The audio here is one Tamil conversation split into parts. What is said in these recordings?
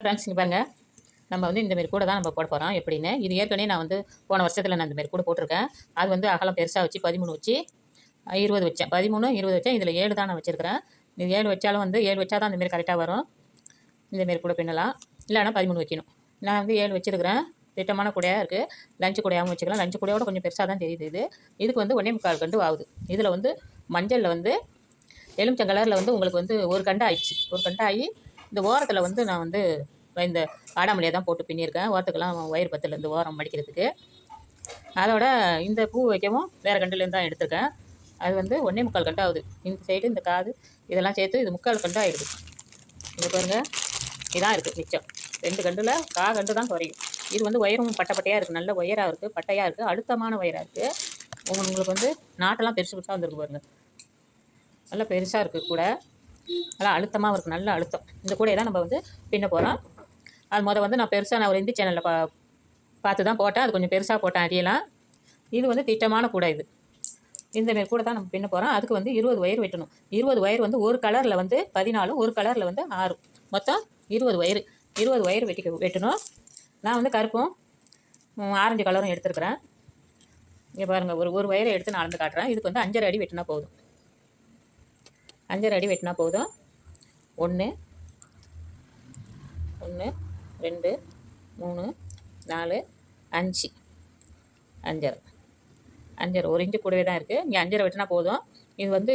ஃப்ரெண்ட்ஸ் இங்கே பாருங்கள் நம்ம வந்து இந்தமாரி கூட தான் நம்ம போட போகிறோம் எப்படின்னு? இது ஏற்கனவே நான் வந்து போன வருஷத்தில் நான் இந்தமாரி கூட போட்டிருக்கேன். அது வந்து அகலம் பெருசாக வச்சு பதிமூணு வச்சு இருபது வச்சேன். பதிமூணு இருபது வச்சேன். இதில் ஏழு தான் நான் வச்சுருக்கிறேன். இது ஏழு வச்சாலும் வந்து ஏழு வச்சா தான் இந்தமாரி கரெக்டாக வரும். இந்தமாரி கூட பின்னலாம். இல்லைன்னா பதிமூணு வைக்கணும். நான் வந்து ஏழு வச்சுருக்கிறேன். திட்டமான கூடையாக இருக்குது லஞ்சு கூடையாகவும் வச்சுக்கலாம். லஞ்சு கூடையோட கொஞ்சம் பெருசாக தான் தெரியுது இது. இதுக்கு வந்து ஒன்றே முக்கால் கண்டு ஆகுது. இதில் வந்து மஞ்சளில் வந்து எலுமிச்சம் கலரில் வந்து உங்களுக்கு வந்து ஒரு கண்டு ஆயிடுச்சு. ஒரு கண்டு ஆகி இந்த ஓரத்தில் வந்து நான் வந்து இந்த ஆடாமலையை தான் போட்டு பின்னியிருக்கேன். ஓரத்துக்கெல்லாம் ஒயர் பத்தில் இந்த ஓரம் மடிக்கிறதுக்கு. அதோட இந்த பூ வைக்கவும் வேறு கண்டுலேருந்து தான் எடுத்திருக்கேன். அது வந்து ஒன்றே முக்கால் கண்டு ஆகுது. இந்த சைடு இந்த காது இதெல்லாம் சேர்த்து இது முக்கால் கண்டு ஆகிடுது இங்கே பாருங்கள் இதான் இருக்குது மிச்சம். ரெண்டு கண்டில் கா கண்டு தான் குறையும். இது வந்து ஒயரும் பட்டை பட்டையாக இருக்குது நல்ல ஒயராக இருக்குது பட்டையாக இருக்குது அழுத்தமான ஒயராக இருக்குது உங்களுக்கு வந்து நாட்டெல்லாம் பெருசு பெருசாக வந்துருக்கு பாருங்கள் நல்லா பெருசாக இருக்குது கூட. நல்லா அழுத்தமாக இருக்கும் நல்ல அழுத்தம். இந்த கூடையை தான் நம்ம வந்து பின்ன போகிறோம் அது முதல் வந்து நான் பெருசாக நான் ஒரு இந்தி சேனலில் பா பார்த்து தான் போட்டேன். அது கொஞ்சம் பெருசாக போட்டேன் அடியெல்லாம் இது வந்து திட்டமான கூடை இது. இந்தமாரி கூட தான் நம்ம பின்ன போகிறோம் அதுக்கு வந்து இருபது ஒயர் வெட்டணும். இருபது ஒயர் வந்து ஒரு கலரில் வந்து பதினாலும் ஒரு கலரில் வந்து ஆறு மொத்தம் இருபது ஒயர் இருபது ஒயர் வெட்டி வெட்டணும். நான் வந்து கருப்பும் ஆரஞ்சு கலரும் எடுத்துருக்குறேன். இங்கே பாருங்கள் ஒரு ஒரு ஒயரை எடுத்து நான் அளந்து காட்டுறேன். இதுக்கு வந்து அஞ்சரை அடி வெட்டினா போதும். அஞ்சரை அடி வெட்டினா போதும். ஒன்று ஒன்று ரெண்டு மூணு நாலு அஞ்சு. அஞ்சரை. அஞ்சரை. ஒரு இன்ச்சு கூடவே தான் இருக்குது இங்கே அஞ்சரை வெட்டினா போதும். இது வந்து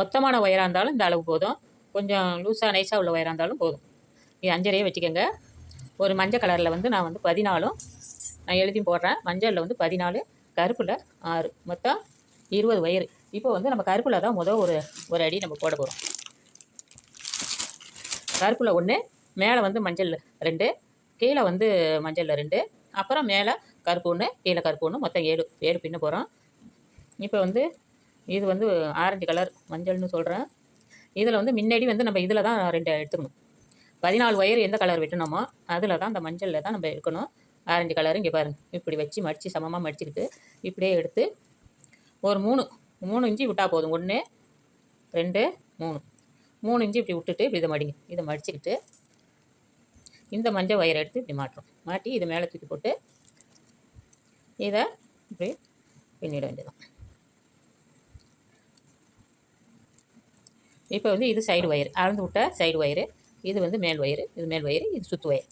மொத்தமான ஒயராக இருந்தாலும் இந்த அளவு போதும். கொஞ்சம் லூஸாக நைஸாக உள்ள ஒயராக இருந்தாலும் போதும். இது அஞ்சரையே வச்சுக்கோங்க ஒரு மஞ்சள் கலரில் வந்து நான் வந்து பதினாலும் நான் எழுதியும் போடுறேன். மஞ்சளில் வந்து பதினாலு கருப்பில் ஆறு. மொத்தம் இருபது வயிறு இப்போ வந்து நம்ம கருப்பில் தான் முதல் ஒரு ஒரு அடி நம்ம போட போகிறோம் கருப்பில் ஒன்று மேலே வந்து மஞ்சள் ரெண்டு கீழே வந்து மஞ்சளில் ரெண்டு அப்புறம் மேலே கருப்பு ஒன்று கீழே கருப்பு ஒன்று மொத்தம் ஏழு ஏழு பின்ன போகிறோம் இப்போ வந்து இது வந்து ஆரஞ்சு கலர் மஞ்சள்னு சொல்கிறேன் இதில் வந்து முன்னாடி வந்து நம்ம இதில் தான் ரெண்டு எடுத்துக்கணும். பதினாலு ஒயர் எந்த கலர் வெட்டணுமோ அதில் தான் அந்த மஞ்சளில் தான் நம்ம எடுக்கணும். ஆரஞ்சு கலர் இங்கே பாருங்கள் இப்படி வச்சு மடித்து சமமாக மடிச்சுக்கிட்டு இப்படியே எடுத்து ஒரு மூணு மூணு இன்ச்சு விட்டால் போதும். ஒன்று ரெண்டு மூணு. மூணு இன்ச்சு இப்படி விட்டுட்டு இப்படி இதை மடிங்க. இதை மடிச்சுக்கிட்டு இந்த மஞ்சள் ஒயரை எடுத்து இப்படி மாட்டுறோம் மாட்டி இதை மேலே தூக்கி போட்டு இதை இப்படி பின்னிட வேண்டியதான் இப்போ வந்து இது சைடு ஒயர் அளந்து விட்ட சைடு ஒயரு இது வந்து மேல் ஒயரு இது மேல் ஒயரு இது சுற்று ஒயர்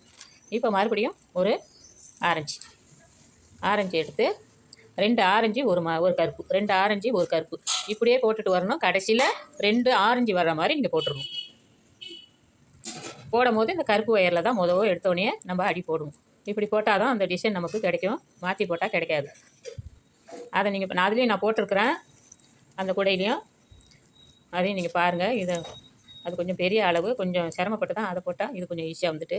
இப்போ மறுபடியும் ஒரு ஆரஞ்சு. ஆரஞ்சு எடுத்து ரெண்டு ஆரஞ்சு ஒரு மா ஒரு கருப்பு. ரெண்டு ஆரஞ்சு ஒரு கருப்பு. இப்படியே போட்டுட்டு வரணும். கடைசியில் ரெண்டு ஆரஞ்சு வர்ற மாதிரி நீங்கள் போட்டுடணும் போடும் போது இந்த கருப்பு ஒயரில் தான் முதவோ எடுத்தோடனே நம்ம அடி போடுவோம். இப்படி போட்டால் தான் அந்த டிசைன் நமக்கு கிடைக்கும். மாற்றி போட்டால் கிடைக்காது. அதை நீங்கள் நான் அதுலேயும் நான் போட்டிருக்கிறேன். அந்த குடையிலையும். அதையும் நீங்கள் பாருங்கள் இதை அது கொஞ்சம் பெரிய அளவு. கொஞ்சம் சிரமப்பட்டு தான் அதை போட்டால் இது கொஞ்சம் ஈஸியாக வந்துட்டு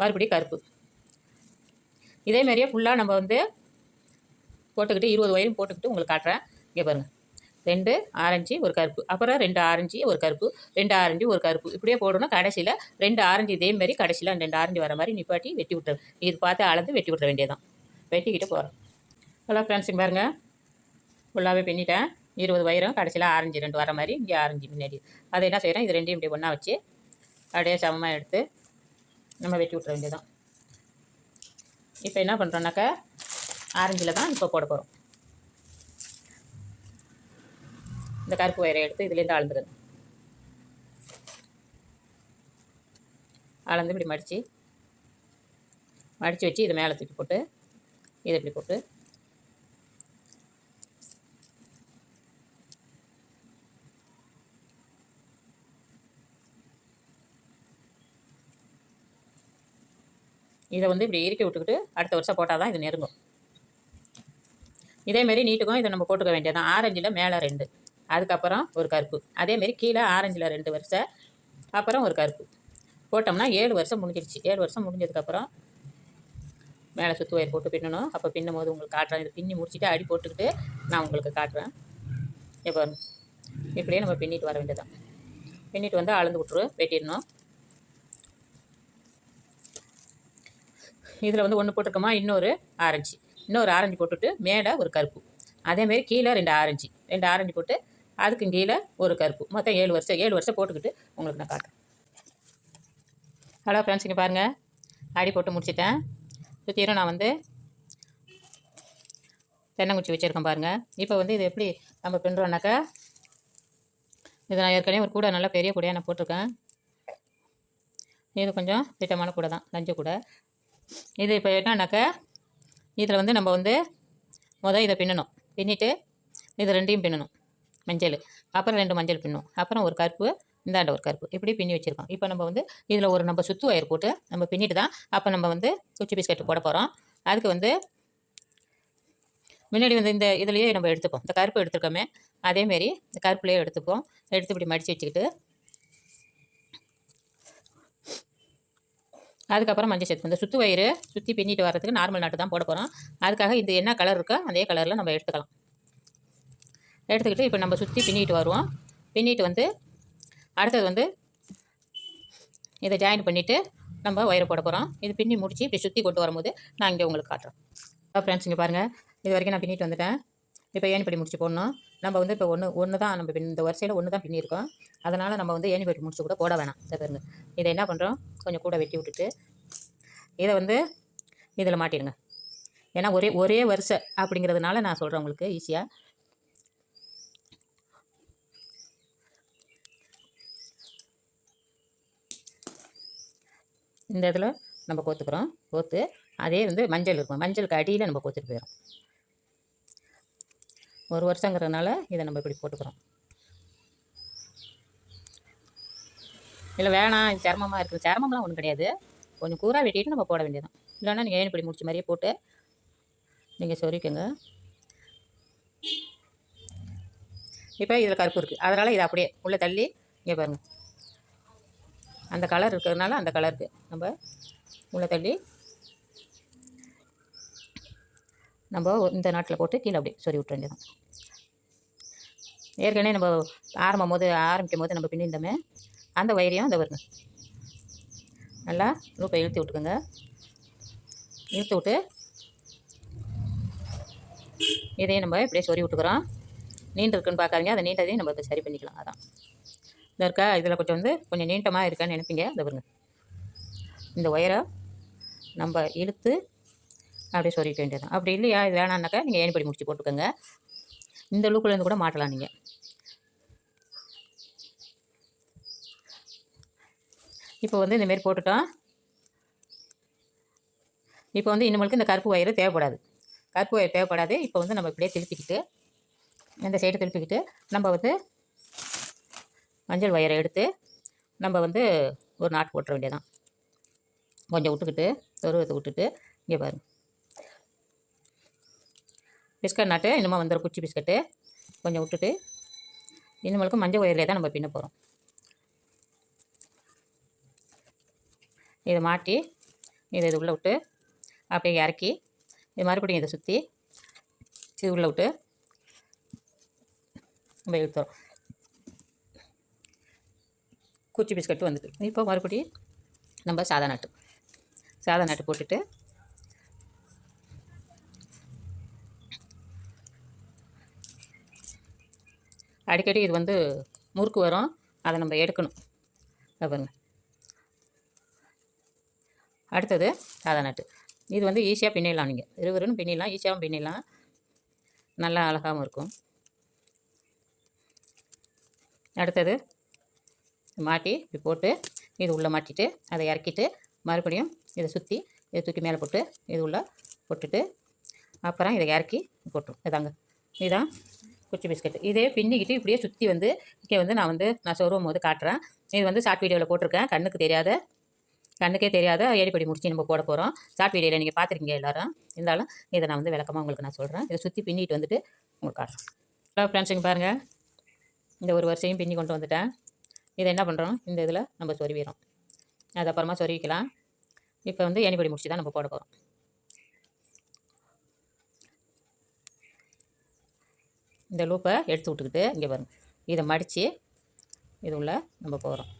மறுபடியும் கருப்பு. இதே மாதிரியே ஃபுல்லாக நம்ம வந்து போட்டுக்கிட்டு இருபது வயலும் போட்டுக்கிட்டு உங்களுக்கு காட்டுறேன். இங்கே பாருங்கள் ரெண்டு ஆரஞ்சு ஒரு கருப்பு. அப்புறம் ரெண்டு ஆரஞ்சு ஒரு கருப்பு. ரெண்டு ஆரஞ்சு ஒரு கருப்பு. இப்படியே போடணும் கடைசியில் ரெண்டு ஆரஞ்சு இதே மாதிரி கடைசியில் ரெண்டு ஆரஞ்சு வர மாதிரி நிப்பாட்டி வெட்டி விட்டுரு. இது பார்த்து அளந்து வெட்டி விட்டுற வேண்டியதான் வெட்டிக்கிட்டு போகிறோம் ஹலோ ஃப்ரெண்ட்ஸுங்க பாருங்கள் ஃபுல்லாகவே பின்னிட்டேன். இருபது வயிறும் கடைசியில் ஆரஞ்சு ரெண்டு வர மாதிரி இங்கே ஆரஞ்சு முன்னாடி அதை என்ன செய்கிறேன் இது ரெண்டையும் இப்படி ஒன்றா வச்சு அப்படியே சமமாக எடுத்து நம்ம வெட்டி விட்டுற வேண்டியதான் இப்போ என்ன பண்ணுறோன்னாக்கா ஆரஞ்சில் தான் இப்போ போட போகிறோம் இந்த கருப்பு வயரை எடுத்து இதுலேருந்து அளந்துடுங்க அளந்து இப்படி மடித்து மடித்து வச்சு இதை மேலே தூக்கி போட்டு இதை இப்படி போட்டு இதை வந்து இப்படி இறுக்கி விட்டுக்கிட்டு அடுத்த வருஷம் போட்டால் தான் இது நெருங்கும். இதேமாரி நீட்டுக்கும் இதை நம்ம போட்டுக்க வேண்டியதான் ஆரஞ்சில் மேலே ரெண்டு. அதுக்கப்புறம் ஒரு கருப்பு. அதேமாரி கீழே ஆரஞ்சில் ரெண்டு வருஷம் அப்புறம் ஒரு கருப்பு. போட்டோம்னா ஏழு வருஷம் முடிஞ்சிடுச்சு ஏழு வருஷம் முடிஞ்சதுக்கப்புறம் மேலே சுத்து ஒயர் போட்டு பின்னணும். அப்போ பின்னும் போது உங்களுக்கு காட்டுறேன். இது பின்னி முடிச்சுட்டு அடி போட்டுக்கிட்டு நான் உங்களுக்கு காட்டுறேன். இப்போ இப்படியே நம்ம பின்னிட்டு வர வேண்டியதான் பின்னிட்டு வந்து அளந்து விட்ரு வெட்டிடணும். இதில் வந்து ஒன்று போட்டிருக்கோமா? இன்னொரு ஆரஞ்சு. இன்னொரு ஆரஞ்சு போட்டுட்டு மேலே ஒரு கருப்பு. அதேமாரி கீழே ரெண்டு ஆரஞ்சு. ரெண்டு ஆரஞ்சு போட்டு அதுக்கும் கீழே ஒரு கருப்பு. மொத்தம் ஏழு வருஷம் ஏழு வருஷம் போட்டுக்கிட்டு உங்களுக்கு நான் காட்டுறேன். ஹலோ ஃப்ரெண்ட்ஸ் இங்கே பாருங்கள் அடி போட்டு முடிச்சிட்டேன். சுற்றியும் நான் வந்து தென்னங்குச்சி வச்சுருக்கேன் பாருங்கள் இப்போ வந்து இது எப்படி நம்ம பின்னுறோம்னாக்கா இது நான் ஏற்கனவே ஒரு கூடை நல்லா பெரிய கூடையாக நான் போட்டிருக்கேன். இது கொஞ்சம் திட்டமான கூடை தான் லஞ்ச கூடை. இது இப்போ என்னன்னாக்கா இதில் வந்து நம்ம வந்து முதல் இதை பின்னணும். பின்னிட்டு இது ரெண்டையும் பின்னணும். மஞ்சள். அப்புறம் ரெண்டு மஞ்சள் பின்னும் அப்புறம் ஒரு கருப்பு இந்தாண்ட ஒரு கருப்பு. இப்படி பின்னி வச்சுருக்கோம். இப்போ நம்ம வந்து இதில் ஒரு நம்ம சுத்து ஒயர் போட்டு நம்ம பின்னிட்டு தான் அப்போ நம்ம வந்து குச்சி பிஸ்கட் போட போகிறோம் அதுக்கு வந்து முன்னாடி வந்து இந்த இதுலேயே நம்ம எடுத்துப்போம். இந்த கருப்பு எடுத்துருக்கோமே அதேமாரி இந்த கருப்புலேயே எடுத்துப்போம். எடுத்து இப்படி மடித்து வச்சுக்கிட்டு அதுக்கப்புறம் மஞ்சள் சேர்த்து இந்த சுத்து வயிறு சுற்றி பின்னிட்டு வர்றதுக்கு நார்மல் நாட்டு தான் போட போகிறோம் அதுக்காக இது என்ன கலர் இருக்கோ அதே கலரில் நம்ம எடுத்துக்கலாம். எடுத்துக்கிட்டு இப்போ நம்ம சுற்றி பின்னிட்டு வருவோம். பின்னிட்டு வந்து அடுத்தது வந்து இதை ஜாயின் பண்ணிவிட்டு நம்ம ஒயரை போட போகிறோம் இது பின்னி முடித்து இப்படி சுற்றி கொண்டு வரும்போது நான் இங்கே உங்களுக்கு காட்டுறேன். ஃப்ரெண்ட்ஸ் இங்கே பாருங்கள் இது வரைக்கும் நான் பின்னிட்டு வந்துட்டேன். இப்போ ஏணிப்படி முடிச்சு போடணும்? நம்ம வந்து இப்போ ஒன்று ஒன்று தான் நம்ம பின் இந்த வரிசையில் ஒன்று தான் பின்னியிருக்கோம் அதனால் நம்ம வந்து ஏணி வெட்டி முடிச்சு கூட போட வேணாம். இதை பாருங்க. இதை என்ன பண்ணுறோம் கொஞ்சம் கூட வெட்டி விட்டுட்டு இதை வந்து இதில் மாட்டிடுங்க. ஏன்னா ஒரே ஒரே வரிசை அப்படிங்கிறதுனால நான் சொல்கிறேன் உங்களுக்கு ஈஸியாக இந்த இதில் நம்ம கோத்துக்கிறோம். கோத்து அதே வந்து மஞ்சள் இருக்கும். மஞ்சளுக்கு அடியில் நம்ம கோத்துட்டு போயிடும் ஒரு வருஷங்கிறதுனால இதை நம்ம இப்படி போட்டுக்கிறோம். இல்லை வேணாம் இது சிரமமாக இருக்குது. சிரமம்லாம் ஒன்றும் கிடையாது. கொஞ்சம் கூறாக வெட்டிட்டு நம்ம போட வேண்டியதான் இல்லைன்னா நீங்கள் இப்படி முடிச்ச மாதிரியே போட்டு நீங்கள் சொரிக்கோங்க. இப்போ இதில் கருப்பு இருக்குது அதனால் இதை அப்படியே உள்ளே தள்ளி இங்கே பாருங்கள் அந்த கலர் இருக்கிறதுனால அந்த கலருக்கு நம்ம உள்ளே தள்ளி நம்ம இந்த நாட்டில் போட்டு கீழே அப்படியே சொறி விட்டுற வேண்டியதான் ஏற்கனவே நம்ம ஆரம்பம் போது ஆரம்பிக்கும் போது நம்ம பின்னிருந்தோமே அந்த ஒயரையும் அந்த வருங்க நல்லா லூப்பை இழுத்து விட்டுக்கோங்க. இழுத்து விட்டு இதையும் நம்ம இப்படியே சொறி விட்டுக்கிறோம். நீண்டு இருக்குன்னு பார்க்காதீங்க. அதை நீண்டதையும் நம்ம இப்போ சரி பண்ணிக்கலாம். அதான். இந்த இருக்கா இதில் கொஞ்சம் வந்து கொஞ்சம் நீட்டமாக இருக்கான்னு நினைப்பீங்க. அதை வருங்க இந்த ஒயரை நம்ம இழுத்து அப்படியே சொருகிக்க வேண்டியது அப்படி இல்லையா? இது வேணான்னாக்கா நீங்கள் ஏணிப்படி முடிச்சு போட்டுக்கோங்க. இந்த லூப்புலேருந்து கூட மாட்டலாம் நீங்கள் இப்போ வந்து இந்தமாரி போட்டுட்டோம். இப்போ வந்து இனிமேலுக்கு இந்த கருப்பு ஒயர் தேவைப்படாது. கருப்பு ஒயர் தேவைப்படாது. இப்போ வந்து நம்ம இப்படியே திருப்பிக்கிட்டு இந்த சைடு திருப்பிக்கிட்டு நம்ம வந்து மஞ்சள் ஒயரை எடுத்து நம்ம வந்து ஒரு நாட்டு போட்டுற வேண்டியதான் கொஞ்சம் விட்டுக்கிட்டு துருவத்தை விட்டுட்டு இங்கே பாரு. பிஸ்கட் நாட்டு இன்னுமா வந்துடும் குச்சி பிஸ்கட்டு கொஞ்சம் விட்டுட்டு இனிமேலுக்கு மஞ்சள் ஒயரில் தான் நம்ம பின்ன போகிறோம் இதை மாட்டி இதை இது உள்ளே விட்டு அப்படியே இறக்கி இது மறுபடியும் இதை சுற்றி இது உள்ளே விட்டு நம்ம இழுத்துறோம். குச்சி பிஸ்கட்டு வந்துட்டு. இப்போ மறுபடியும் நம்ம சாதா நட்டு. சாதா நட்டு போட்டுட்டு அடிக்கடி இது வந்து முறுக்கு வரும். அதை நம்ம எடுக்கணும். பாருங்கள் அடுத்தது சாதா நட்டு. இது வந்து ஈஸியாக பின்னிடலாம் நீங்கள் இருவருன்னு பின்னிடலாம் ஈஸியாகவும் பின்னிடலாம். நல்லா அழகாகவும் இருக்கும். அடுத்தது மாட்டி இப்படி போட்டு இது உள்ளே மாட்டிட்டு அதை இறக்கிட்டு மறுபடியும் இதை சுற்றி இதை தூக்கி மேலே போட்டு இது உள்ளே போட்டுட்டு அப்புறம் இதை இறக்கி போட்டுரும். இதாங்க. இதுதான் குச்சி பிஸ்கட். இதே பின்னிக்கிட்டு இப்படியே சுற்றி வந்து இங்கே வந்து நான் வந்து நான் சொருவும் போது காட்டுறேன். இது வந்து ஷார்ட் வீடியோவில் போட்டிருக்கேன். கண்ணுக்கு தெரியாத கண்ணுக்கே தெரியாத ஏடிப்படி முடிச்சு நம்ம போட போகிறோம் ஷார்ட் வீடியோவில் நீங்கள் பார்த்துருக்கீங்க எல்லாரும். இருந்தாலும் இதை நான் வந்து விளக்கமாக உங்களுக்கு நான் சொல்கிறேன் இதை சுற்றி பின்னிட்டு வந்துட்டு உங்களுக்கு காட்டுறேன். ஹலோ ஃப்ரெண்ட்ஸ் இங்கே பாருங்கள் இந்த ஒரு வருஷையும் பின்னி கொண்டு வந்துட்டேன். இதை என்ன பண்ணுறோம் இந்த இதில் நம்ம சொருவிடும் அது அப்புறமா சொருவிக்கலாம். இப்போ வந்து ஏணிப்படி முடிச்சு தான் நம்ம போட போகிறோம் இந்த லூப்பை எடுத்து விட்டுக்கிட்டு இங்கே பாருங்கள் இதை மடித்து இது உள்ள நம்ம போகிறோம்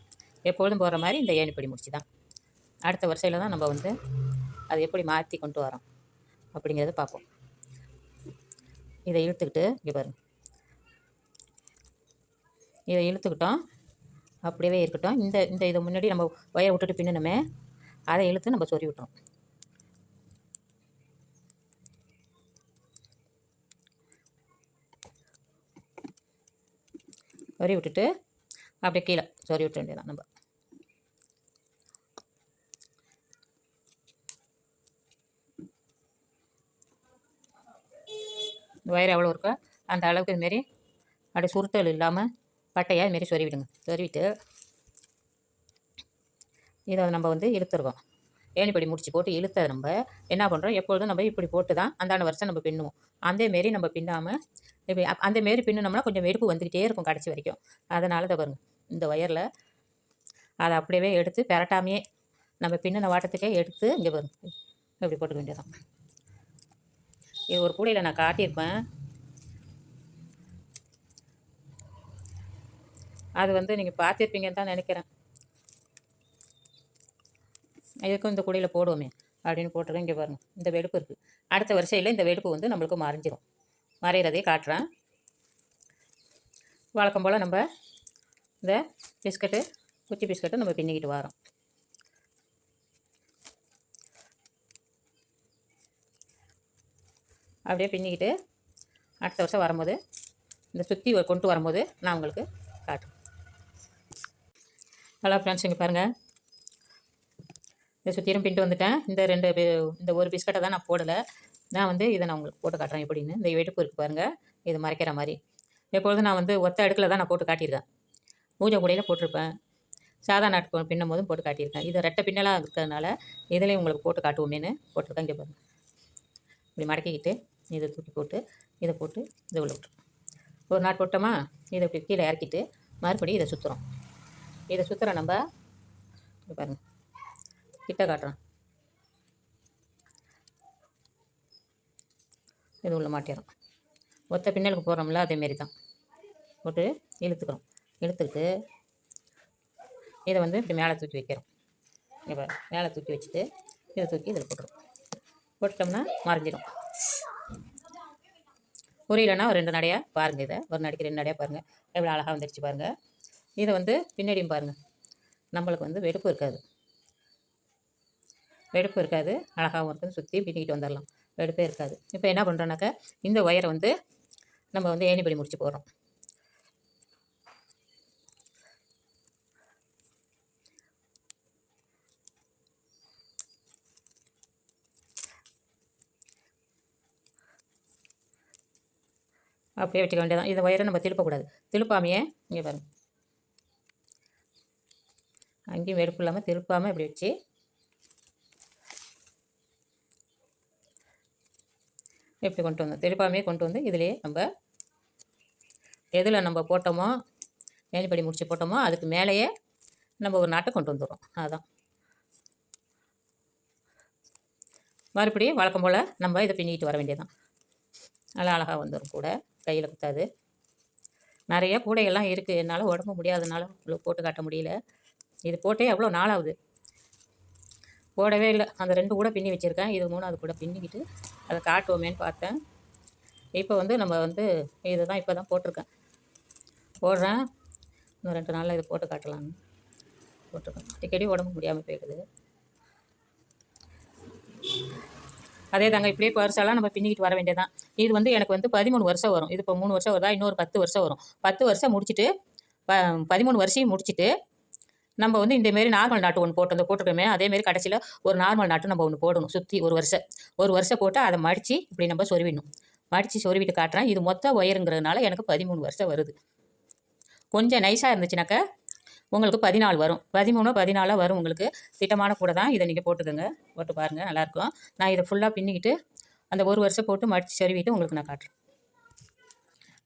எப்பொழுதும் போகிற மாதிரி இந்த ஏணிப்படி முடிச்சு தான். அடுத்த வரிசையில் தான் நம்ம வந்து அதை எப்படி மாற்றி கொண்டு வரோம் அப்படிங்கிறத பார்ப்போம். இதை இழுத்துக்கிட்டு இங்கே பாருங்க. இதை இழுத்துக்கிட்டோம். அப்படியே இருக்கட்டும். இந்த இந்த இதை முன்னாடி நம்ம ஒயரை விட்டுட்டு பின்னணுமே அதை இழுத்து நம்ம சொறி விட்டோம் சொறி விட்டுட்டு அப்படியே கீழே சொறி விட்ட வேண்டியதான் நம்ம. ஒயர் எவ்வளோ இருக்கோ அந்த அளவுக்கு இதுமாரி அப்படியே சுருத்தல் இல்லாமல் பட்டையாக இதுமாரி சொருவிடுங்க. சொருவிட்டு இதை நம்ம வந்து இழுத்துருக்கோம் ஏணிப்படி முடிச்சு போட்டு இழுத்த நம்ம என்ன பண்ணுறோம் எப்பொழுதும் நம்ம இப்படி போட்டு தான் அந்தாண்ட வருஷம் நம்ம பின்னுவோம். அதேமாரி நம்ம பின்னாமல் இப்படி அந்த மாரி பின்னுனோம்னா கொஞ்சம் வெடிப்பு வந்துக்கிட்டே இருக்கும் கடைசி வரைக்கும். அதனால தான் பாருங்க. இந்த ஒயரில் அதை அப்படியே எடுத்து பெரட்டாமையே நம்ம பின்னின வாட்டத்துக்கே எடுத்து இங்கே பாருங்க. இப்படி போட்டுக்க வேண்டியதான் இது ஒரு கூடையில் நான் காட்டியிருப்பேன். அது வந்து நீங்கள் பார்த்துருப்பீங்கன்னு தான் நினைக்கிறேன். இதுக்கும் இந்த கூடையில் போடுவோமே அப்படின்னு போட்டுருக்கேன். இங்கே பாருங்கள் இந்த வெடுப்பு இருக்குது அடுத்த வரிசையில் இந்த வெடுப்பு வந்து நம்மளுக்கு மறைஞ்சிரும். மறையிறதே காட்டுறேன். வழக்கம் போல் நம்ம இந்த பிஸ்கட்டு குச்சி பிஸ்கட்டு நம்ம பின்னிக்கிட்டு வரோம். அப்படியே பின்னிக்கிட்டு அடுத்த வருஷம் வரும்போது இந்த சுற்றி கொண்டு வரும்போது நான் உங்களுக்கு காட்டுறேன். ஹலோ ஃப்ரெண்ட்ஸ் இங்கே பாருங்கள் இதை சுற்றியும் பின்ட்டு வந்துட்டேன். இந்த ரெண்டு இந்த ஒரு பிஸ்கட்டை தான் நான் போடலை. நான் வந்து இதை நான் உங்களுக்கு போட்டு காட்டுறேன் எப்படின்னு. இந்த வெடுப்பு இருக்குது பாருங்கள் இது மறைக்கிற மாதிரி. எப்பொழுதும் நான் வந்து ஒத்த அடுக்கில் தான் நான் போட்டு காட்டியிருக்கேன். பூஜை கூடையில் போட்டிருப்பேன். சாதா நாட்டு பின்னும் போதும் போட்டு காட்டியிருக்கேன். இது ரெட்டை பின்னலாக இருக்கிறதுனால இதுலேயும் உங்களுக்கு போட்டு காட்டுவோமேன்னு போட்டிருக்கேன். இங்கே பாருங்கள் இப்படி மடக்கிக்கிட்டு இதை தூக்கி போட்டு இதை போட்டு இதை உள்ள விட்டுரும். ஒரு நாட் போட்டோமா? இதை இப்படி கீழே இறக்கிட்டு மறுபடியும் இதை சுற்றுறோம் இதை சுற்றுறோம் நம்ம பாருங்கள் பாருங்க கிட்ட காட்டுறோம். இது உள்ள மாட்டிடுறோம். ஒத்த பின்னலுக்கு போடுறோம்ல அதேமாரி தான். போட்டு இழுத்துக்கிறோம். இழுத்துக்கிட்டு இதை வந்து இப்படி மேலே தூக்கி வைக்கிறோம். இப்போ மேலே தூக்கி வச்சுட்டு இதை தூக்கி இதில் போட்டுரும். போட்டுட்டோம்னா மறைஞ்சிடும் புரியலன்னா ஒரு ரெண்டு நடையாக பாருங்கள் இதை. ஒரு நடைக்கு ரெண்டு நடையாக பாருங்கள் எவ்வளோ அழகாக வந்துடுச்சு பாருங்கள் இதை வந்து பின்னாடியும் பாருங்கள் நம்மளுக்கு வந்து வெடுப்பு இருக்காது. வெடுப்பு இருக்காது. அழகாகவும் இருக்குது சுற்றி பின்னிக்கிட்டு வந்துடலாம் வெடுப்பே இருக்காது. இப்போ என்ன பண்ணுறோன்னாக்கா இந்த ஒயரை வந்து நம்ம வந்து ஏணிப்படி முடிச்சு போடுறோம். அப்படியே வச்சுக்க வேண்டியதான் இந்த ஒயரை நம்ம திருப்பக்கூடாது திருப்பாமையே இங்கே பாருங்க. அங்கேயும் வெடுப்பு இல்லாமல் திருப்பாமல் இப்படி வச்சு இப்படி கொண்டு வந்தோம் திருப்பாமையே கொண்டு வந்து இதிலே நம்ம எதில் நம்ம போட்டோமோ மேல்படி முடிச்சு போட்டோமோ அதுக்கு மேலேயே நம்ம ஒரு நாட்டை கொண்டு வந்துடுறோம். அதுதான் மறுபடியும் வழக்கம் போல் நம்ம இதை பின்னிட்டு வர வேண்டியதான் நல்லா அழகாக வந்துடும் கூட. கையில் குத்தாது. நிறைய கூடையெல்லாம் இருக்குது என்னால் உடம்பு முடியாதனால உங்களுக்கு போட்டு காட்ட முடியல. இது போட்டே எவ்வளோ நாளாகுது. போடவே இல்லை. அந்த ரெண்டு கூட பின்னி வச்சுருக்கேன். இது மூணாவது கூட பின்னிக்கிட்டு அதை காட்டுவோமேன்னு பார்த்தேன். இப்போ வந்து நம்ம வந்து இது தான் இப்போ தான் போட்டிருக்கேன். போடுறேன். இன்னும் ரெண்டு நாளில் இது போட்டு காட்டலான்னு போட்டிருக்கேன். அடிக்கடி உடம்பு முடியாமல் போயிடுது. அதே தாங்க இப்படியே பரிசாலாம் நம்ம பின்னிக்கிட்டு வர வேண்டியதான் இது வந்து எனக்கு வந்து பதிமூணு வருஷம் வரும். இது இப்போ மூணு வருஷம் வருதா? இன்னொரு பத்து வருஷம் வரும். பத்து வருஷம் முடிச்சுட்டு ப பதிமூணு வருஷம் முடிச்சுட்டு நம்ம வந்து இந்தமாரி நார்மல் நாட்டு ஒன்று போட்டு அந்த போட்டிருக்கோமே அதேமாரி கடைசியில் ஒரு நார்மல் நாட்டு நம்ம ஒன்று போடணும். சுற்றி ஒரு வருஷம் ஒரு வருஷம் போட்டு அதை மடித்து இப்படி நம்ம சொருவிடணும். மடித்து சொருவிட்டு காட்டுறேன். இது மொத்த ஒயருங்கிறதுனால எனக்கு பதிமூணு வருஷம் வருது. கொஞ்சம் நைஸாக இருந்துச்சுனாக்கா உங்களுக்கு பதினாலு வரும். பதிமூணு பதினாலாக வரும் உங்களுக்கு. திட்டமான கூட தான் இதை நீங்கள் போட்டுக்கோங்க. போட்டு பாருங்கள் நல்லாயிருக்கும் நான் இதை ஃபுல்லாக பின்னிக்கிட்டு அந்த ஒரு வருஷம் போட்டு மடித்து சொருவிட்டு உங்களுக்கு நான் காட்டுறேன்.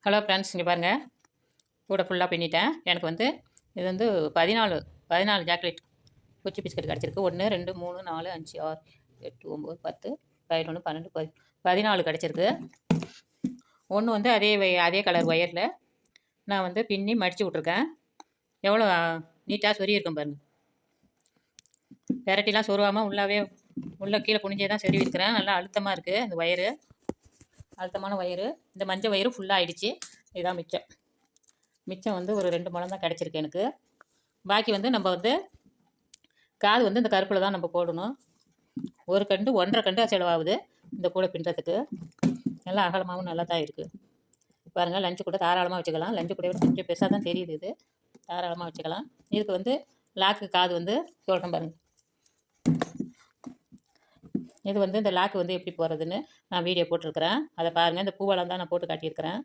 ஹலோ ஃப்ரெண்ட்ஸ் இங்கே பாருங்கள் கூட ஃபுல்லாக பின்னிட்டேன். எனக்கு வந்து இது வந்து பதினாலு பதினாலு சாக்லேட் குச்சி பிஸ்கட் கிடச்சிருக்கு. ஒன்று ரெண்டு மூணு நாலு அஞ்சு ஆறு எட்டு ஒம்பது பத்து பதினொன்று பன்னெண்டு பதி பதினாலு கிடச்சிருக்கு. ஒன்று வந்து அதே அதே கலர் ஒயரில் நான் வந்து பின்னி மடித்து விட்ருக்கேன் எவ்வளோ நீட்டாக சொருகி இருக்கும் வெரைட்டிலாம் சொருவாமல் உள்ளாவே உள்ள கீழே குனிஞ்சே தான் செடி வைக்கிறேன் நல்லா அழுத்தமாக இருக்குது இந்த ஒயரு அழுத்தமான ஒயரு இந்த மஞ்சள் ஒயரு ஃபுல்லாக ஆகிடுச்சி இதுதான் மிச்சம். மிச்சம் வந்து ஒரு ரெண்டு முழம் தான் கிடச்சிருக்கு எனக்கு. பாக்கி வந்து நம்ம வந்து காது வந்து இந்த கருப்பில் தான் நம்ம போடணும். ஒரு கண்டு ஒன்றரை கண்டு செலவாகுது இந்த கூடை பின்னுறதுக்கு நல்லா அகலமாகவும் நல்லா தான் இருக்குது பாருங்கள் லஞ்சு கூட தாராளமாக வச்சுக்கலாம். லஞ்சு கூட விட கொஞ்சம் பெருசாக தான் தெரியுது இது. தாராளமாக வச்சுக்கலாம். இதுக்கு வந்து லாக்கு காது வந்து சொல்கிறேன் பாருங்கள் இது வந்து இந்த லாக்கு வந்து எப்படி போடுறதுன்னு நான் வீடியோ போட்டிருக்கிறேன். அதை பாருங்கள் இந்த பூவெல்லாம் தான் நான் போட்டு காட்டியிருக்கிறேன்.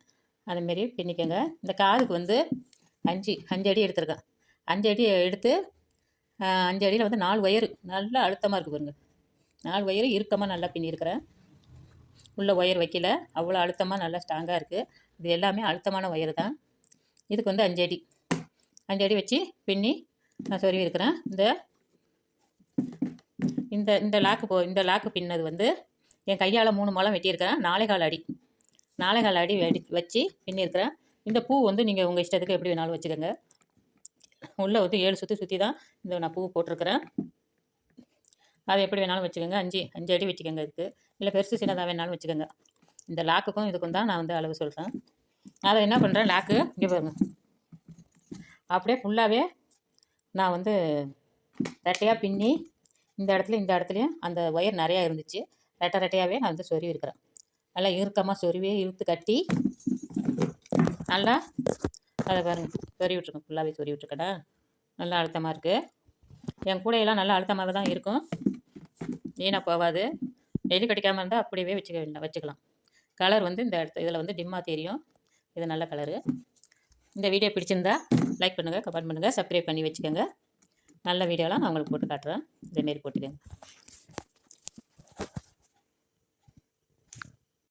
அதேமாரி பின்னிக்கோங்க. இந்த காதுக்கு வந்து அஞ்சு அஞ்சு அடி எடுத்திருக்கேன். அஞ்சு அடி எடுத்து அஞ்சு அடியில் வந்து நாலு ஒயரு. நல்லா அழுத்தமாக இருக்குது பாருங்க. நாலு ஒயரு இறுக்கமாக நல்லா பின்னியிருக்கிறேன். உள்ள ஒயர் வைக்கல. அவ்வளோ அழுத்தமாக நல்லா ஸ்ட்ராங்காக இருக்குது இது எல்லாமே அழுத்தமான ஒயர் தான். இதுக்கு வந்து அஞ்சடி அஞ்சடி வச்சு பின்னி நான் சொருவி இருக்கிறேன் இந்த இந்த இந்த லாக்கு போ இந்த லாக்கு பின்னது வந்து என் கையால் மூணு மாலம் வெட்டியிருக்கிறேன். நாலே கால் அடி. நாலே கால் அடி வெடி வச்சு பின்னிருக்கிறேன். இந்த பூ வந்து நீங்கள் உங்கள் இஷ்டத்துக்கு எப்படி வேணாலும் வச்சுக்கோங்க. உள்ளே வந்து ஏழு சுற்றி சுற்றி தான் இந்த நான் பூ போட்டிருக்கிறேன். அதை எப்படி வேணாலும் வச்சுக்கோங்க. அஞ்சு அஞ்சு அடி வச்சுக்கோங்க இதுக்கு. இல்லை பெருசு சின்னதாக வேணாலும் வச்சுக்கோங்க. இந்த லாக்குக்கும் இதுக்கும் தான் நான் வந்து அளவு சொல்கிறேன் அதை என்ன பண்ணுறேன் லாக்கு இங்கே பாருங்க. அப்படியே ஃபுல்லாகவே நான் வந்து தட்டையாக பின்னி இந்த இடத்துல இந்த இடத்துலையும் அந்த ஒயர் நிறையா இருந்துச்சு. ரெட்டை ரெட்டையாகவே நான் வந்து சொருவி இருக்கிறேன். நல்லா இறுக்கமாக சொருவியே இழுத்து கட்டி நல்லா அதை பாருங்க. சொறி விட்ருக்கேன் ஃபுல்லாகவே சொறி விட்ருக்கடா நல்லா அழுத்தமாக இருக்குது என் கூடையெல்லாம் நல்லா அழுத்தமாக தான் இருக்கும். வீணாக போகாது. டெய்லி கிடைக்காம இருந்தால் அப்படியே வச்சுக்க வேண்டாம் வச்சுக்கலாம். கலர் வந்து இந்த இடத்து இதில் வந்து டிம்மாக தெரியும். இது நல்ல கலரு இந்த வீடியோ பிடிச்சிருந்தா லைக் பண்ணுங்கள் கமெண்ட் பண்ணுங்கள் சப்ஸ்கிரைப் பண்ணி வச்சுக்கோங்க. நல்ல வீடியோலாம் நான் உங்களுக்கு போட்டு காட்டுறேன். இதேமாரி போட்டுக்கோங்க.